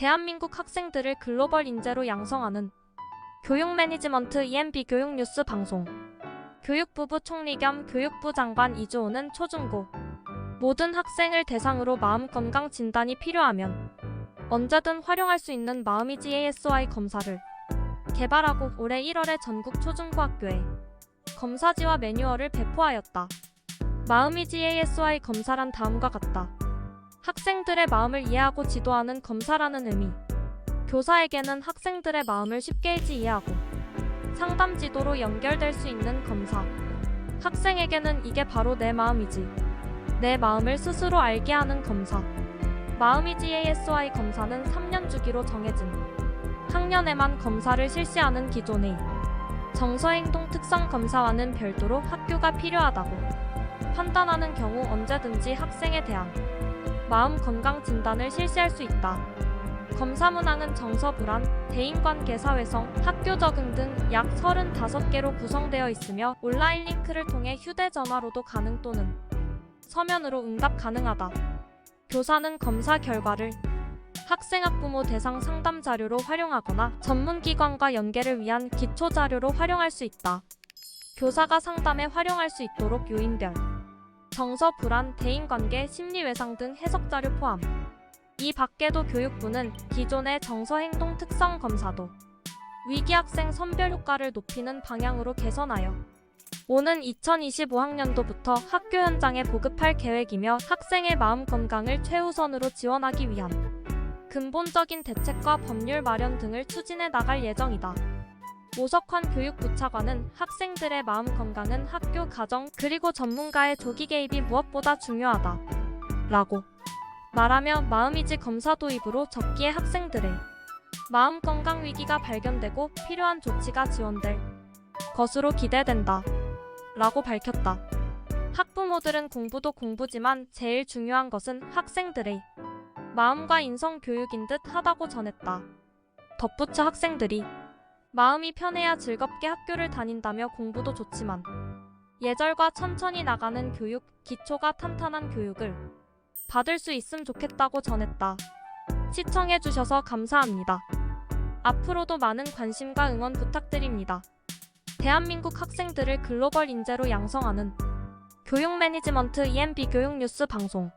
대한민국 학생들을 글로벌 인재로 양성하는 교육 매니지먼트 EMB 교육 뉴스 방송. 교육부부 총리 겸 교육부 장관 이주호는 초중고 모든 학생을 대상으로 마음 건강 진단이 필요하면 언제든 활용할 수 있는 마음이지 ASY 검사를 개발하고 올해 1월에 전국 초중고 학교에 검사지와 매뉴얼을 배포하였다. 마음이지 ASY 검사란 다음과 같다. 학생들의 마음을 이해하고 지도하는 검사라는 의미. 교사에게는 학생들의 마음을 쉽게 이해하고 상담 지도로 연결될 수 있는 검사. 학생에게는 이게 바로 내 마음이지. 내 마음을 스스로 알게 하는 검사. 마음이지 ASY 검사는 3년 주기로 정해진 학년에만 검사를 실시하는 기존의 정서행동 특성 검사와는 별도로 학교가 필요하다고 판단하는 경우 언제든지 학생에 대한 마음 건강 진단을 실시할 수 있다. 검사 문항은 정서 불안, 대인관계 사 회성, 학교 적응 등 약 35개로 구성되어 있으며 온라인 링크를 통해 휴대전화로도 가능 또는 서면으로 응답 가능하다. 교사는 검사 결과를 학생 학부모 대상 상담 자료로 활용하거나 전문기관과 연계를 위한 기초 자료로 활용할 수 있다. 교사가 상담에 활용할 수 있도록 요인별 정서 불안, 대인관계, 심리외상 등 해석 자료 포함. 이 밖에도 교육부는 기존의 정서 행동 특성 검사도 위기 학생 선별 효과를 높이는 방향으로 개선하여 오는 2025학년도부터 학교 현장에 보급할 계획이며 학생의 마음 건강을 최우선으로 지원하기 위한 근본적인 대책과 법률 마련 등을 추진해 나갈 예정이다. 오석환 교육부 차관은 학생들의 마음 건강은 학교, 가정, 그리고 전문가의 조기 개입이 무엇보다 중요하다. 라고 말하며 마음이지 검사 도입으로 적기에 학생들의 마음 건강 위기가 발견되고 필요한 조치가 지원될 것으로 기대된다. 라고 밝혔다. 학부모들은 공부도 공부지만 제일 중요한 것은 학생들의 마음과 인성 교육인 듯 하다고 전했다. 덧붙여 학생들이 마음이 편해야 즐겁게 학교를 다닌다며 공부도 좋지만 예절과 천천히 나가는 교육, 기초가 탄탄한 교육을 받을 수 있음 좋겠다고 전했다. 시청해주셔서 감사합니다. 앞으로도 많은 관심과 응원 부탁드립니다. 대한민국 학생들을 글로벌 인재로 양성하는 교육 매니지먼트 EMB 교육 뉴스 방송